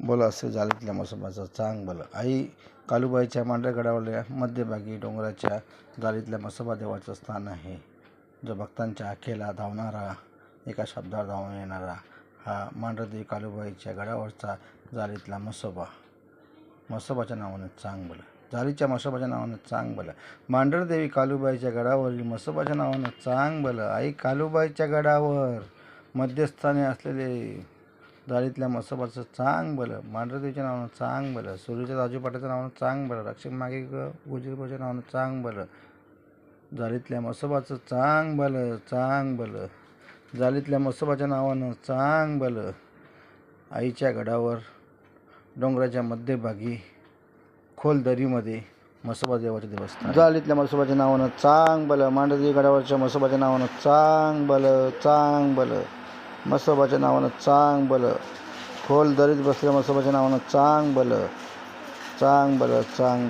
बोला असे जालीतल्या मसोबाचं चांग बल. आई कालूबाईच्या मांढऱ्या गडावरल्या मध्यभागी डोंगराच्या जालीतल्या मसोबा देवाचं स्थान आहे. जो भक्तांच्या आखेला धावणारा एका शब्दावर धावून येणारा हा मांढरदेवी कालूबाईच्या गडावरचा जालीतला मसोबा. मसोबाच्या नावानं चांग बल. जालीच्या मसोबाच्या नावानं चांग बल. मांढरदेवी कालूबाईच्या गडावरील मसोबाच्या नावानं चांग बल. आई कालूबाईच्या गडावर मध्यस्थानी असलेले जाळीतल्या मसोबाचं चांग बलं मांढरदेवीच्या नावानं चांग बलं सूर्याच्या राजू नावानं चांग बलं रक्षक मागे गुजरबाच्या नावानं चांग बलं. जालीतल्या मसोबाचं चांग बलं चांग बलं. जालीतल्या मसोबाच्या नावानं चांग बलं. आईच्या गडावर डोंगराच्या मध्यभागी खोल दरीमध्ये मसोबा देवाचे देवस्थान. जालीतल्या मसोबाच्या नावानं चांग बलं मांडदेवी गडावरच्या मसोबाच्या नावानं चांग बलं चांग बलं. मसोबाच्या नावानं चांग बलं. खोल दरीत बसल्या मसोबाच्या नावानं चांग बलं. चांग बलं चांग